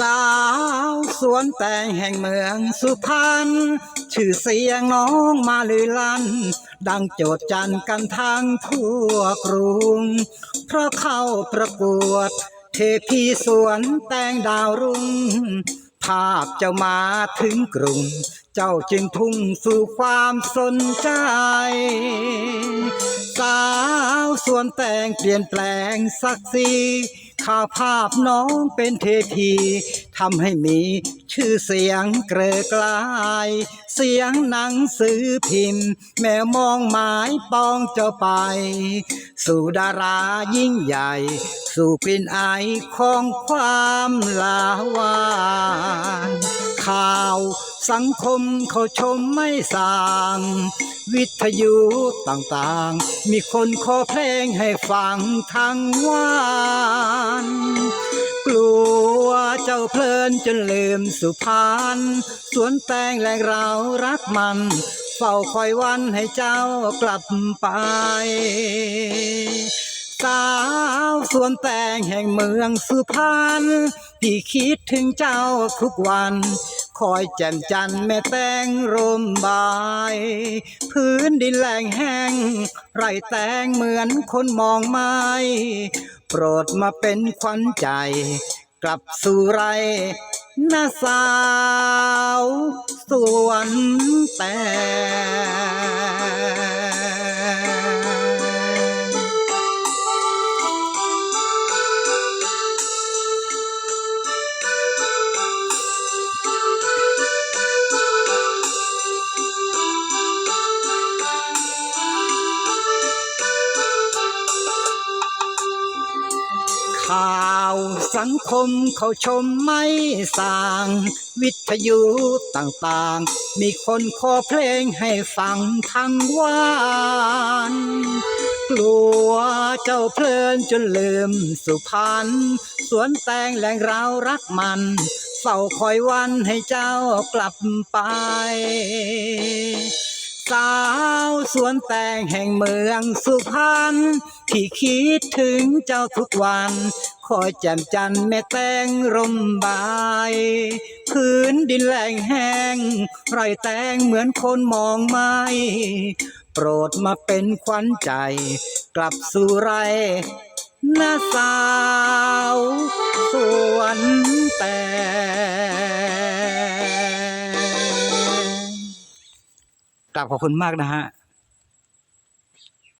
สาวสวนแตงแห่งเมืองสุพรรณชื่อเสียงน้องมาลือลั่น ดังโจดจันกันทางทั่วกรุง เพราะเข้าประกวด เทพีสวนแตงดาวรุ่ง ภาพเจ้ามาถึงกรุง เจ้าจึงพุ่งสู่ความสนใจ สาวสวนแตงเปลี่ยนแปลงสักสี ข่าภาพน้องเป็นเทพีทำให้มีชื่อเสียงเกรอกลาย เสียงหนังสือพิมพ์ แมวมองหมายปองเจ้าไป สู่ดารายิ่งใหญ่ สู่กลิ่นอของความลาวานข่าวสังคมเขาชมไม่สาง วิทยุต่างๆ มีคนขอเพลงให้ฟังทั้งวัน เจ้าเพลินจนลืมสุพรรณสวนแตงแหลงเรารักมัน เฝ้าคอยวันให้เจ้ากลับไป สาวสวนแตงแห่งเมืองสุพรรณพี่คิดถึงเจ้าทุกวัน คอยแจ่มจันทร์แม่แตงร่มบาย พื้นดินแหลงแห้ง ไรแตงเหมือนคนมองไม้ โปรดมาเป็นขวัญใจ กลับสู่ไรนาสาวสวนแต่ ข่าวสังคมเขาชมไม่สาง วิทยุต่างๆ มีคนขอเพลงให้ฟังทั้งวันกลัวเจ้าเพลินจนลืมสุพรรณสวนแตงแหล่งเรารักมัน เฝ้าคอยวันให้เจ้ากลับไป สาวสวนแตงแห่งเมืองสุพรรณที่คิดถึงเจ้าทุกวัน คอยแจ่มจันทร์แม่แตงร่มบายพื้นดินแหลงแห้งไรแตงเหมือนคนมองไม่โปรดมาเป็นขวัญใจ กลับสู่ไรนาสาว กลับขอบคุณมากนะฮะ